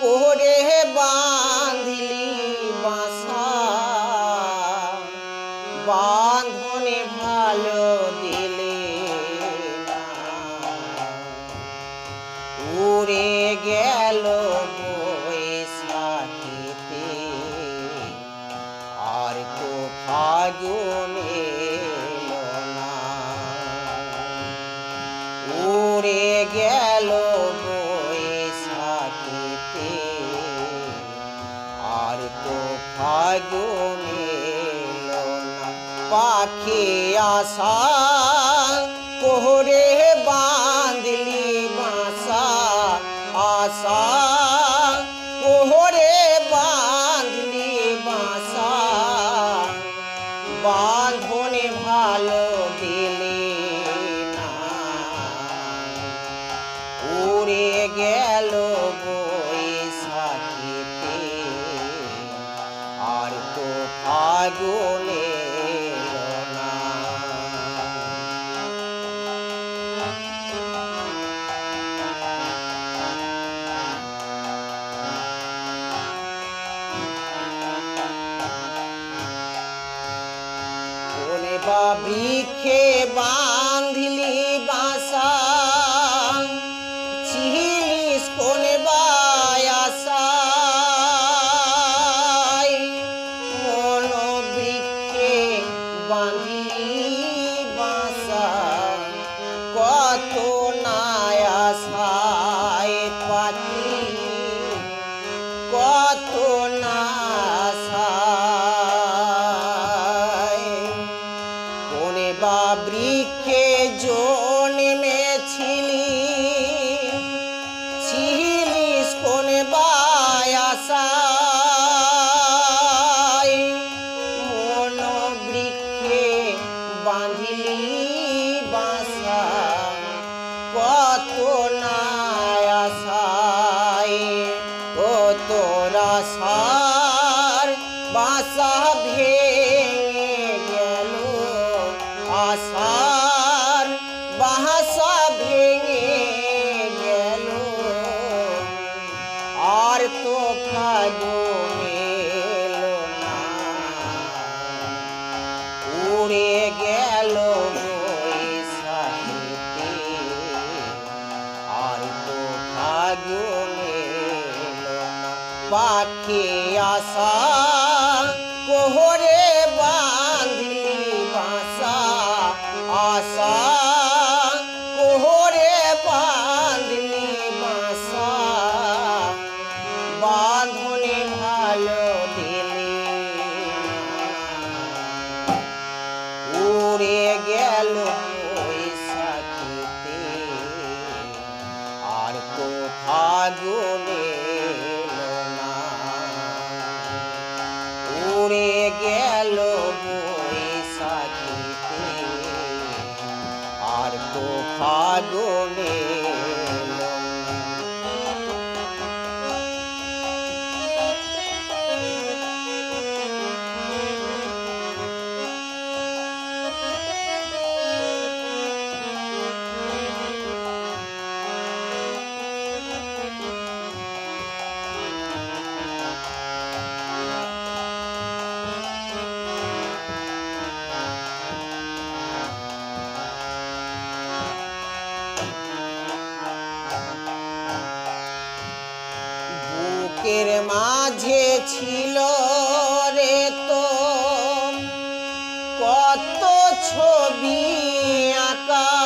কোহরে বাঁধিলি বাসা বাঁধনে ভালো দিলে উড়ে গে গুনিল না পাখি আশা কোহরে বাঁধলি বাসা আশা কোহরে বাঁধলি বাসা। বা আগুনে বাবি খেবা आसार बासा भे পাখি আসা Oh, Sadhu. ছিল রে তো। কত ছবি আঁকা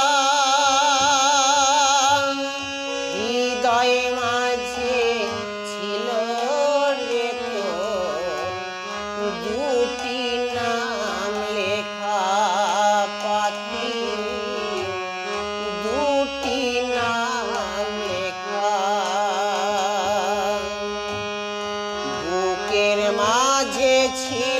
bitch here.